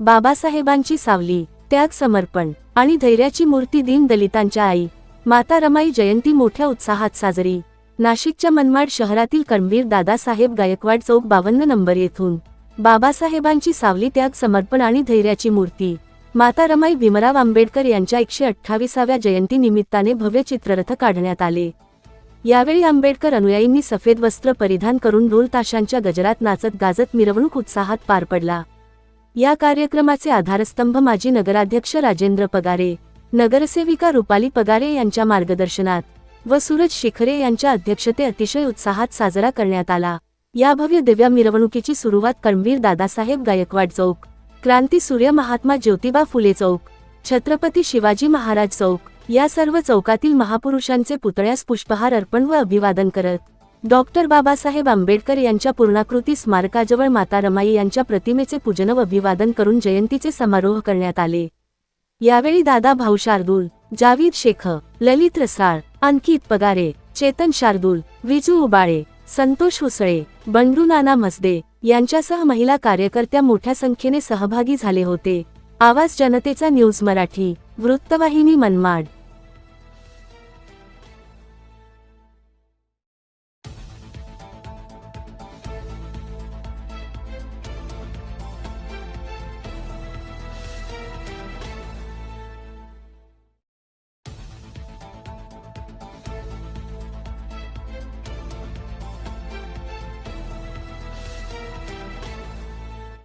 बाबासाहेबांची सावली त्याग समर्पण आणि धैर्याची मूर्ती दीन दलितांच्या आई माता रमाई जयंती मोठ्या उत्साहात साजरी. नाशिकच्या मनमाड शहरातील कणवीर दादासाहेब गायकवाड चौक बावन्न नंबर येथून. बाबासाहेबांची सावली त्याग समर्पण आणि धैर्याची मूर्ती. माता रमाई भीमराव आंबेडकर यांच्या एकशे अठ्ठावीसाव्या जयंती निमित्ताने भव्य चित्ररथ काढण्यात आले. यावेळी आंबेडकर अनुयायींनी सफेद वस्त्र परिधान करून ढोल ताशांच्या गजरात नाचत गाजत मिरवणूक उत्साहात पार पडला. या कार्यक्रमाचे आधारस्तंभ माजी नगराध्यक्ष राजेंद्र पगारे नगरसेविका रुपाली पगारे यांच्या मार्गदर्शनात व सूरज शिखरे यांच्या अध्यक्षते अतिशय उत्साहात साजरा करण्यात आला. या भव्य दिव्या मिरवणुकीची सुरुवात कणवीर दादासाहेब गायकवाड चौक क्रांती सूर्य महात्मा ज्योतिबा फुले चौक छत्रपती शिवाजी महाराज चौक या सर्व चौकातील महापुरुषांचे पुतळ्यास पुष्पहार अर्पण व अभिवादन करत डॉक्टर बाबासाहेब आंबेडकर यांच्या पूर्णाकृती स्मारकाजवळ माता रमाई यांच्या प्रतिमेचे पूजन व अभिवादन करून जयंतीचे समारोह करण्यात आले. यावेळी दादा भाऊ शार्दूल जावीद शेख ललित रसाळ अंकित पगारे चेतन शार्दूल विजू उबाळे संतोष हुसळे बंडू नाना मसदे यांच्यासह महिला कार्यकर्त्या मोठ्या संख्येने सहभागी झाले होते. आवाज जनतेचा न्यूज मराठी वृत्तवाहिनी मनमाड.